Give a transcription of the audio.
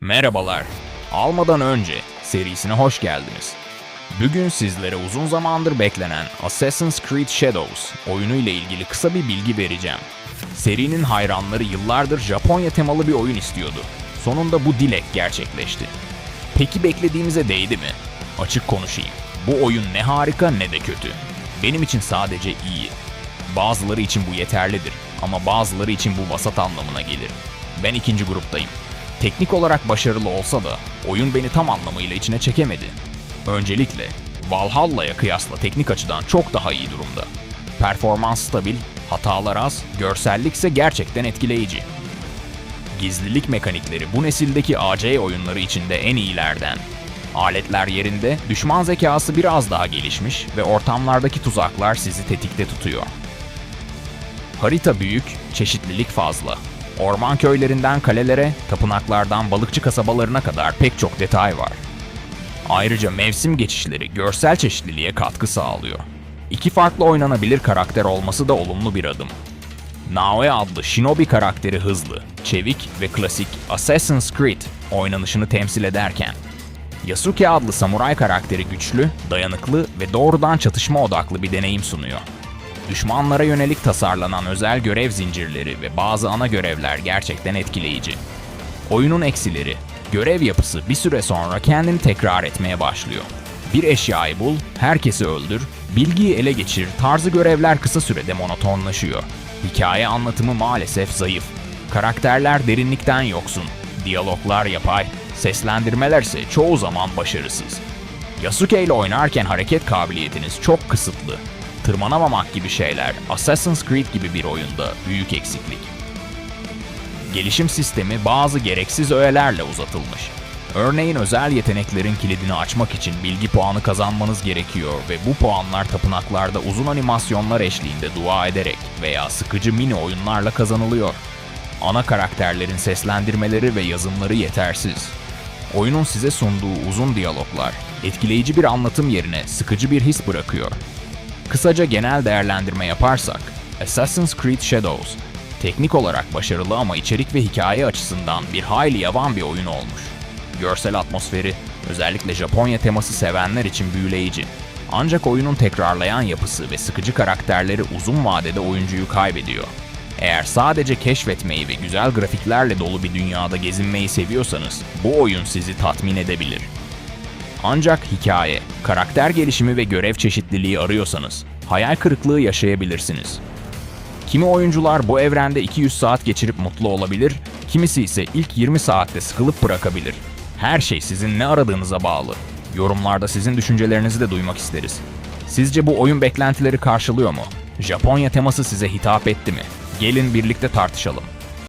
Merhabalar. Almadan önce serisine hoş geldiniz. Bugün sizlere uzun zamandır beklenen Assassin's Creed Shadows oyunu ile ilgili kısa bir bilgi vereceğim. Serinin hayranları yıllardır Japonya temalı bir oyun istiyordu. Sonunda bu dilek gerçekleşti. Peki beklediğimize değdi mi? Açık konuşayım. Bu oyun ne harika ne de kötü. Benim için sadece iyi. Bazıları için bu yeterlidir ama bazıları için bu vasat anlamına gelir. Ben ikinci gruptayım. Teknik olarak başarılı olsa da oyun beni tam anlamıyla içine çekemedi. Öncelikle Valhalla'ya kıyasla teknik açıdan çok daha iyi durumda. Performans stabil, hatalar az, görsellik ise gerçekten etkileyici. Gizlilik mekanikleri bu nesildeki AC oyunları içinde en iyilerden. Aletler yerinde, düşman zekası biraz daha gelişmiş ve ortamlardaki tuzaklar sizi tetikte tutuyor. Harita büyük, çeşitlilik fazla. Orman köylerinden kalelere, tapınaklardan balıkçı kasabalarına kadar pek çok detay var. Ayrıca mevsim geçişleri görsel çeşitliliğe katkı sağlıyor. İki farklı oynanabilir karakter olması da olumlu bir adım. Naoe adlı Shinobi karakteri hızlı, çevik ve klasik Assassin's Creed oynanışını temsil ederken, Yasuke adlı samuray karakteri güçlü, dayanıklı ve doğrudan çatışma odaklı bir deneyim sunuyor. Düşmanlara yönelik tasarlanan özel görev zincirleri ve bazı ana görevler gerçekten etkileyici. Oyunun eksileri, görev yapısı bir süre sonra kendini tekrar etmeye başlıyor. Bir eşyayı bul, herkesi öldür, bilgiyi ele geçir tarzı görevler kısa sürede monotonlaşıyor. Hikaye anlatımı maalesef zayıf. Karakterler derinlikten yoksun, diyaloglar yapay, seslendirmeler ise çoğu zaman başarısız. Yasuke ile oynarken hareket kabiliyetiniz çok kısıtlı. Tırmanamamak gibi şeyler Assassin's Creed gibi bir oyunda büyük eksiklik. Gelişim sistemi bazı gereksiz öğelerle uzatılmış. Örneğin özel yeteneklerin kilidini açmak için bilgi puanı kazanmanız gerekiyor ve bu puanlar tapınaklarda uzun animasyonlar eşliğinde dua ederek veya sıkıcı mini oyunlarla kazanılıyor. Ana karakterlerin seslendirmeleri ve yazımları yetersiz. Oyunun size sunduğu uzun diyaloglar, etkileyici bir anlatım yerine sıkıcı bir his bırakıyor. Kısaca genel değerlendirme yaparsak, Assassin's Creed Shadows, teknik olarak başarılı ama içerik ve hikaye açısından bir hayli yavan bir oyun olmuş. Görsel atmosferi, özellikle Japonya teması sevenler için büyüleyici. Ancak oyunun tekrarlayan yapısı ve sıkıcı karakterleri uzun vadede oyuncuyu kaybediyor. Eğer sadece keşfetmeyi ve güzel grafiklerle dolu bir dünyada gezinmeyi seviyorsanız, bu oyun sizi tatmin edebilir. Ancak hikaye, karakter gelişimi ve görev çeşitliliği arıyorsanız hayal kırıklığı yaşayabilirsiniz. Kimi oyuncular bu evrende 200 saat geçirip mutlu olabilir, kimisi ise ilk 20 saatte sıkılıp bırakabilir. Her şey sizin ne aradığınıza bağlı. Yorumlarda sizin düşüncelerinizi de duymak isteriz. Sizce bu oyun beklentileri karşılıyor mu? Japonya teması size hitap etti mi? Gelin birlikte tartışalım.